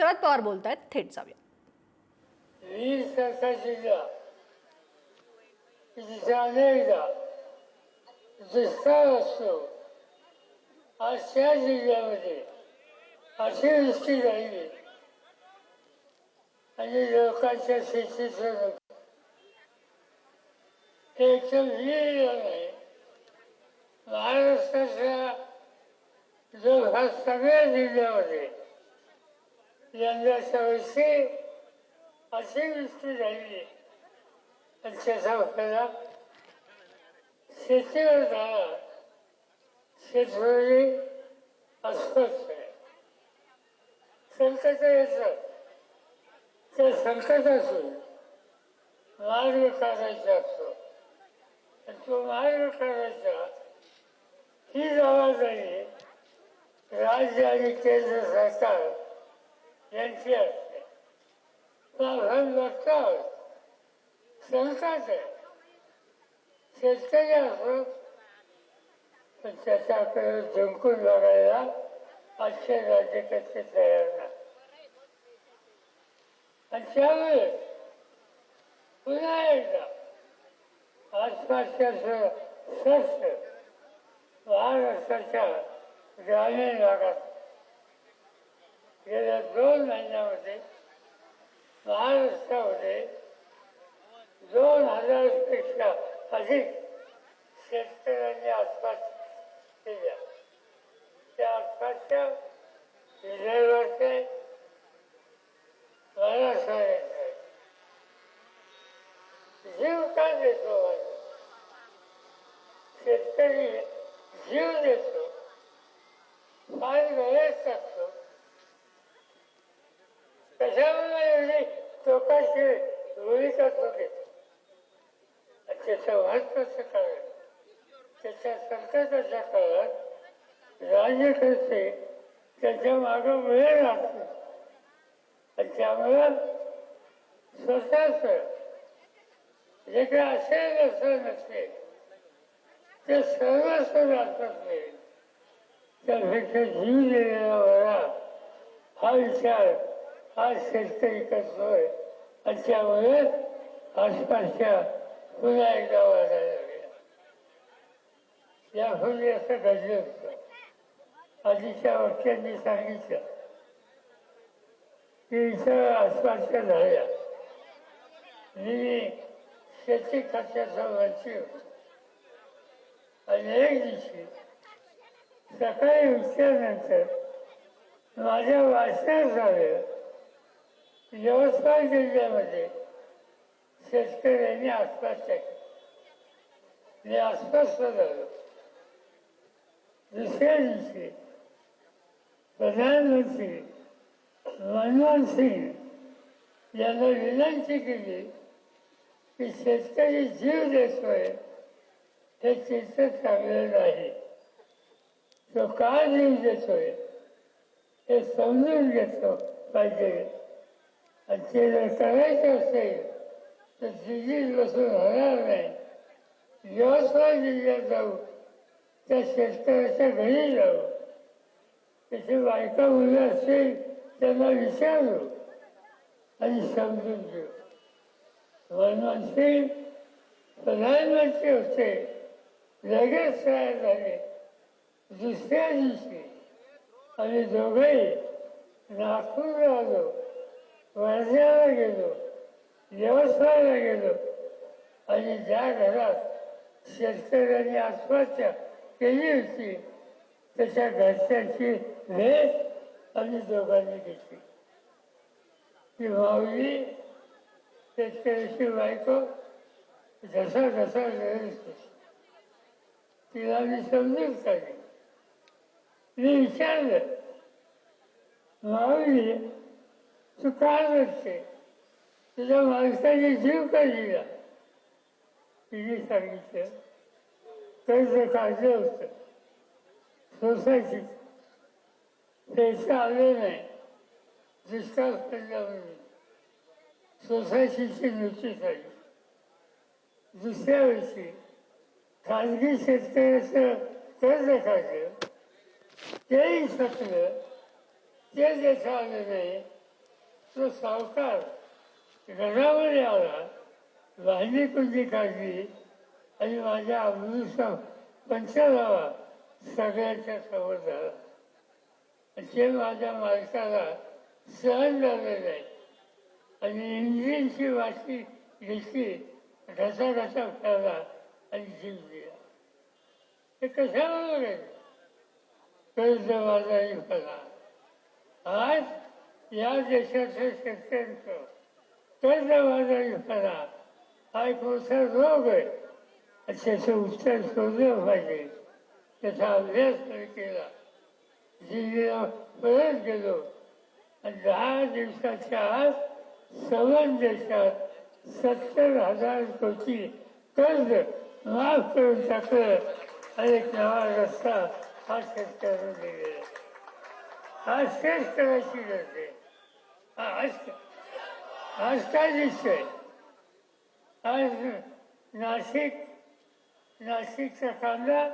शरद पवार बोलतायत थेट जाऊया वीर सरकार जिल्हा तिथे अनेकदा दुष्काळ असतो आज आणि लोकांच्या शेतीचं नुकसान. हे एकदम नाही महाराष्ट्राच्या सगळ्या जिल्ह्यामध्ये यंदाच्या वर्षी अतिवृष्टी झाली. आणि शेतीवर झाला शेतकरी अस्वस्थ आहे. संकट येतं. त्या संकटातून मार्ग काढायचा असतो. तो मार्ग काढायचा ही जबाबदारी राज्य आणि केंद्र सरकार यांची असते आपण बघतो संकट आहे शेतकरी असो पण त्याच्याकडे झुंकून बघायला आजचे राज्यकर्ते तयार नाही. आणि त्यामुळे पुन्हा एकदा आसपासच्या स्वस्त महाराष्ट्राच्या ग्रामीण भागात गेल्या दोन महिन्यामध्ये महाराष्ट्रामध्ये दोन हजारपेक्षा अधिक शेतकऱ्यांनी आत्महत्या केल्या त्या आत्महत्या विदर्भाचे मराठवाड्याचे जीव का देतो माझा? शेतकरी जीव देतो फार वेळेस टाकतो टोकाची भूमिका तो घेतो आणि त्याचं महत्वाचं त्याच्या सरकारच्या काळात राजकर्ते त्याच्या मागं वेळ लागतो. आणि त्यामुळं स्वतःच जे काही असेल असं नसेल ते सर्वस्व जातात नाही त्यापेक्षा जीव दिलेला बरा हा विचार आज शेतकरी करतोय. आणि त्यामुळे आसपासच्या पुन्हा एकदा वाढायला लागल्या यापूर्वी असं घडलं होतं आधीच्या वाक्यांनी सांगितलं. की इथं आसपासच्या झाल्या मी शेती खात्याचा मंत्री होतो. आणि एक दिवशी सकाळी उठल्यानंतर माझ्या वाचण्यात झालं यवतमाळ जिल्ह्यामध्ये शेतकऱ्यांनी आसपासच्या केली. मी झालो दुसऱ्या दिवशी प्रधानमंत्री मनमोहन सिंग यांना विनंती केली की शेतकरी जीव देतोय हे चित्र चांगलं नाही. तो का जीव देतोय हे समजून घेतो पाहिजे. आणि ते जर करायचं असेल तर दिल्लीत बसून होणार नाही यवतमाळ जिल्ह्यात जाऊ त्या शेतकऱ्याच्या घरी जाऊ त्याची बायका मुलं असतील त्यांना विचारू आणि समजून घेऊ मनमोहन सिंग प्रधानमंत्री होते लगेच तयार झाले दुसऱ्या दिवशी आणि दोघेही नागपूरला आलो वर्ध्याला गेलो यवतमाळला गेलो आणि ज्या घरात शेतकऱ्यांनी आत्महत्या केली होती त्याच्या घरच्यांची भेट आम्ही दोघांनी घेतली. ती माऊली शेतकऱ्याची बायको जसा जसा तिला मी समजून काढली मी विचारलं माऊली तू काय करते तुझ्या माणसाने जीव का दिला तिने सांगितलं कर्ज काढलं होतं. सोसायटी पैसे आले नाही. दुष्काळ पडला म्हणून. सोसायटीची नोटीस झाली दुसऱ्या वर्षी खाजगी शेतकऱ्याचं कर्ज काढलं तेही सगळं ते देता आलं नाही. तो सावकार घरामध्ये आला वाहिनी कुंजी काढली आणि माझ्या अमृत पंचनामा सगळ्यांच्या समोर झाला. ते माझ्या मालकाला सहन झालं नाही. आणि इंजिनची वाशी घेतली घसा घसा खेळला आणि जीव दिला. हे कशाबरोबर आहे? कर्ज माझा आज या देशाच्या शेतकऱ्यांचं कर्जबाजारी करा. हा एक मोठा रोग आहे. त्याचं उत्तर शोधलं पाहिजे. त्याचा अभ्यास केला. दिल्लीला परत गेलो आणि दहा दिवसाच्या आत सवन देशात सत्तर हजार कोटी कर्ज माफ करून टाकलं. आणि एक नवा रस्ता हा शेतकऱ्यांना दिलेला हा शेतकऱ्याची गरज आज आज काय दिसतंय आज नाशिक नाशिकचा कांदा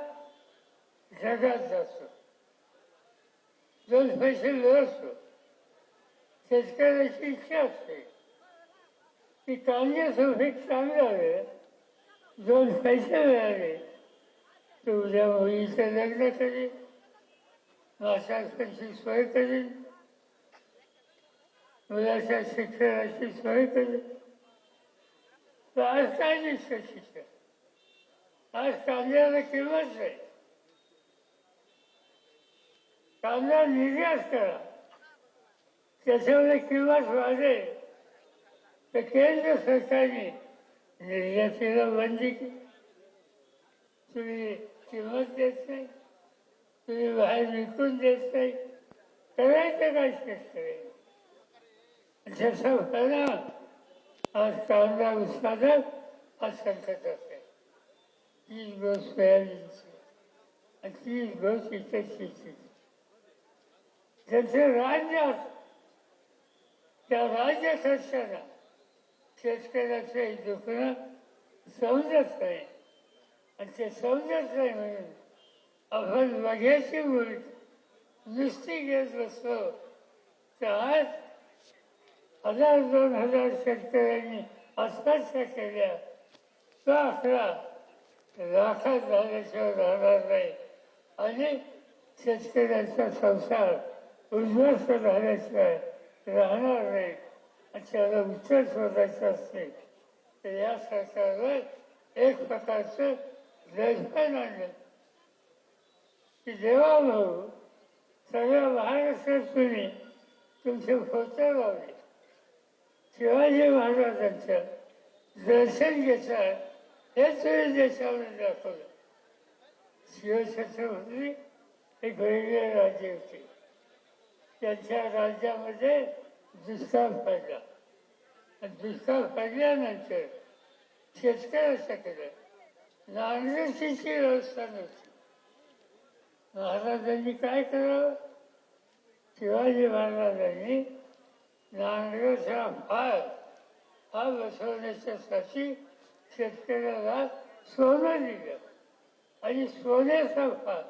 जगात जातो. दोन पैसे असतो शेतकऱ्याची इच्छा असते. की कांद्याचं पीक चांगलं आहे. दोन पैसे मिळाले. तर उद्या मुलीचं लग्न करेल माशाची सोय करेल मुलाच्या शिक्षणाची सोय केली आज काय दिसतं शिक्षण आज कांद्याला किंमत नाही कांदा निर्यात करा त्याच्यामध्ये किंमत वाढेल तर केंद्र सरकारने निर्यातीला बंदी केली तुम्ही किंमत देत नाही तुम्ही बाहेर विकून देत नाही करायचं काय शेतकरी त्याचा परिणाम आज कांदा उत्पादक आज संकट असेल तीच गोष्ट सोयाबीनची आणि तीच गोष्ट इतर शेतीची. ज्यांचं राज्य असतं त्या राज्यात असताना शेतकऱ्याचं हे दुखणं समजत नाही. आणि ते समजत नाही म्हणून आपण बघ्याची उलट नुसती घेत बसलो. तर आज हजार दोन हजार शेतकऱ्यांनी आत्महत्या केल्या तो आकडा लाखात झाल्याशिवाय राहणार नाही. आणि शेतकऱ्यांचा संसार उद्ध्वस्त झाल्याशिवाय राहणार नाही आणि त्याला उत्तर शोधायचं असते. तर या सरकारवर एक प्रकारचं जजमेंट आणलं की जेव्हा भाऊ सगळ्या महाराष्ट्रात तुम्ही तुमचे फोटो लावले. शिवाजी महाराजांचं दर्शन घेतात हे तुम्ही देशामध्ये दाखवलं. शिवछत्रपती हे वेगळे राज्य होते. त्यांच्या राज्यामध्ये दुष्काळ पडला. दुष्काळ पडल्यानंतर शेतकऱ्याच्याकडे नांगरतीची व्यवस्था नव्हती. महाराजांनी काय करावं शिवाजी महाराजांनी नांगराचा फार हा बसवण्याच्यासाठी शेतकऱ्याला सोनं दिलं. आणि सोन्याचा फार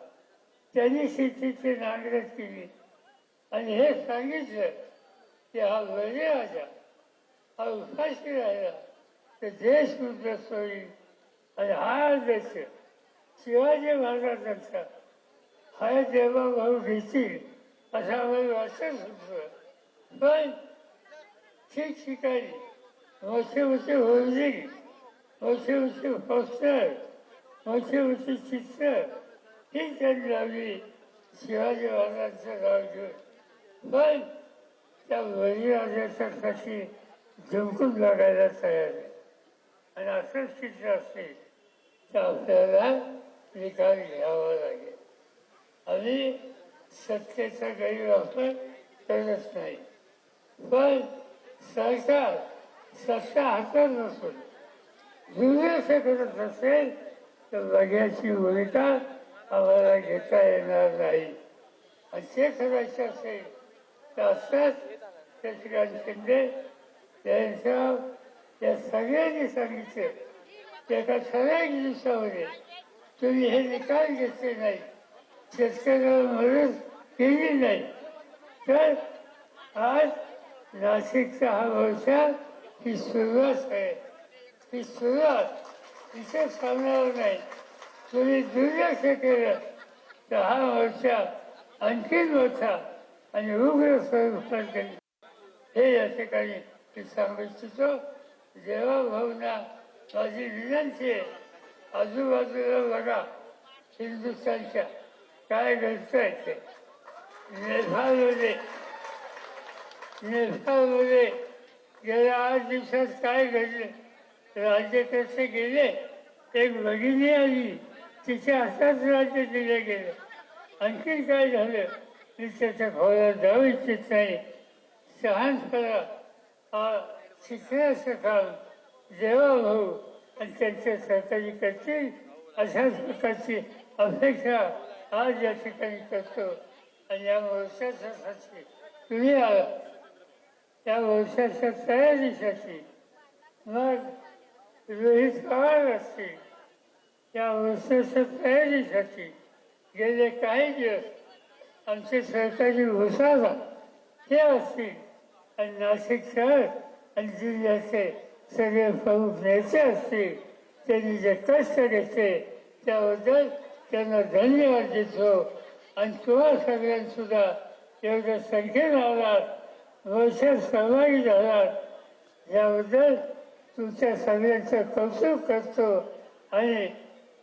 त्यांनी शेतीची नांगरट केली. आणि हे सांगितलं की हा बळी राजा हा उपाशी राहिला तर देश उद्ध्वस्त होईल आणि हा देश शिवाजी महाराजांचा. हा देवाभाऊ घेतील असं आम्हाला वाटत होतं पण ठिकठिकाणी मोठे मोठे होर्डिंग मोठे मोठे पोस्टर मोठे मोठे चित्र ही त्यांनी लावली शिवाजी महाराजांचं नाव घेऊन पण त्या बळीराजाच्यासाठी झुंकून लागायला तयार आहे. आणि असंच चित्र असेल तर आपल्याला निकाल घ्यावा लागेल. आम्ही सत्तेचा गैरवापर करत नाही. पण सहसा सत्ता हातात नसून. दुर्लक्ष करत असेल तर बघ्याची उलटा आम्हाला घेता येणार नाही. असे करायचे असेल तर असंच ठिकाणी शिंदे त्यांच्या या सगळ्यांनी सांगितले की एका ठराविक दिवसामध्ये तुम्ही हे निकाल घेतले नाही. शेतकऱ्याला मदत केली नाही. तर आज नाशिकचा हा व्यवसाय ही सुरुवात आहे. ही सुरुवात इथे सांगणार नाही. तुम्ही दुर्लक्ष केलं तर हा व्यवसाय आणखीन मोठा आणि उग्र स्वरूपात गेली हे या ठिकाणी मी सांगू इच्छितो. जेव्हा भावना माझी विनंती आहे आजूबाजूला बघा हिंदुस्थानच्या काय घडतंय ते. नेपाळमध्ये गेल्या आठ दिवसात काय घडले? कसे गेले? एक भगिनी आली तिचे हातात राज्य दिले गेले. आणखीन काय झालं? मी त्याच्या खोला जाऊ इच्छित नाही. शहाणपणा हा शिकण्याचं काम. जेव्हा भाऊ आणि त्यांच्या सहकारी करतील अशाच प्रकारची अपेक्षा आज या ठिकाणी करतो. आणि या वर्षासाठी तुम्ही आला. त्या वर्षाच्या तयारीसाठी मग रोहित पवार असतील त्या वर्षाच्या तयारीसाठी गेले काही दिवस आमचे सरकारी घोषाला हे असतील आणि नाशिक शहर आणि जिल्ह्याचे सगळे प्रमुख नेते असतील त्यांनी जे कष्ट घेतले त्याबद्दल त्यांना धन्यवाद देतो आणि तुम्हा सगळ्यांसुद्धा एवढ्या संख्येने आलात वर्षात सहभागी झाला. याबद्दल तुमच्या सगळ्यांचं कौतुक करतो आणि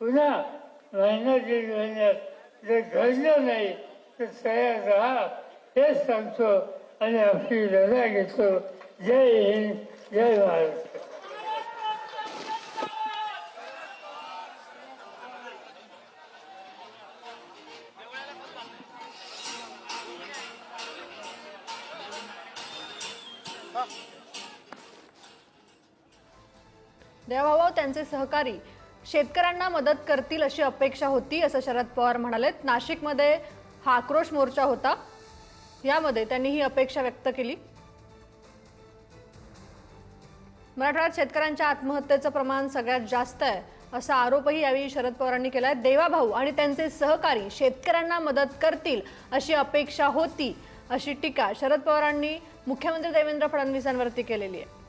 पुन्हा महिना दीड महिन्यात जर घडलं नाही तर तयार राहा हेच सांगतो आणि आपली लढा घेतो. जय हिंद जय महाराष्ट्र देवाभाऊ त्यांचे सहकारी शेतकऱ्यांना मदत करतील अशी अपेक्षा होती असं शरद पवार म्हणालेत. नाशिकमध्ये हा आक्रोश मोर्चा होता. यामध्ये त्यांनी ही अपेक्षा व्यक्त केली. मराठवाड्यात शेतकऱ्यांच्या आत्महत्येचं प्रमाण सगळ्यात जास्त आहे असा आरोपही यावेळी शरद पवारांनी केला आहे देवाभाऊ आणि त्यांचे सहकारी शेतकऱ्यांना मदत करतील अशी अपेक्षा होती अशी टीका शरद पवारांनी मुख्यमंत्री देवेंद्र फडणवीसांवरती केलेली आहे.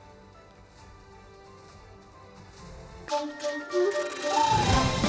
Música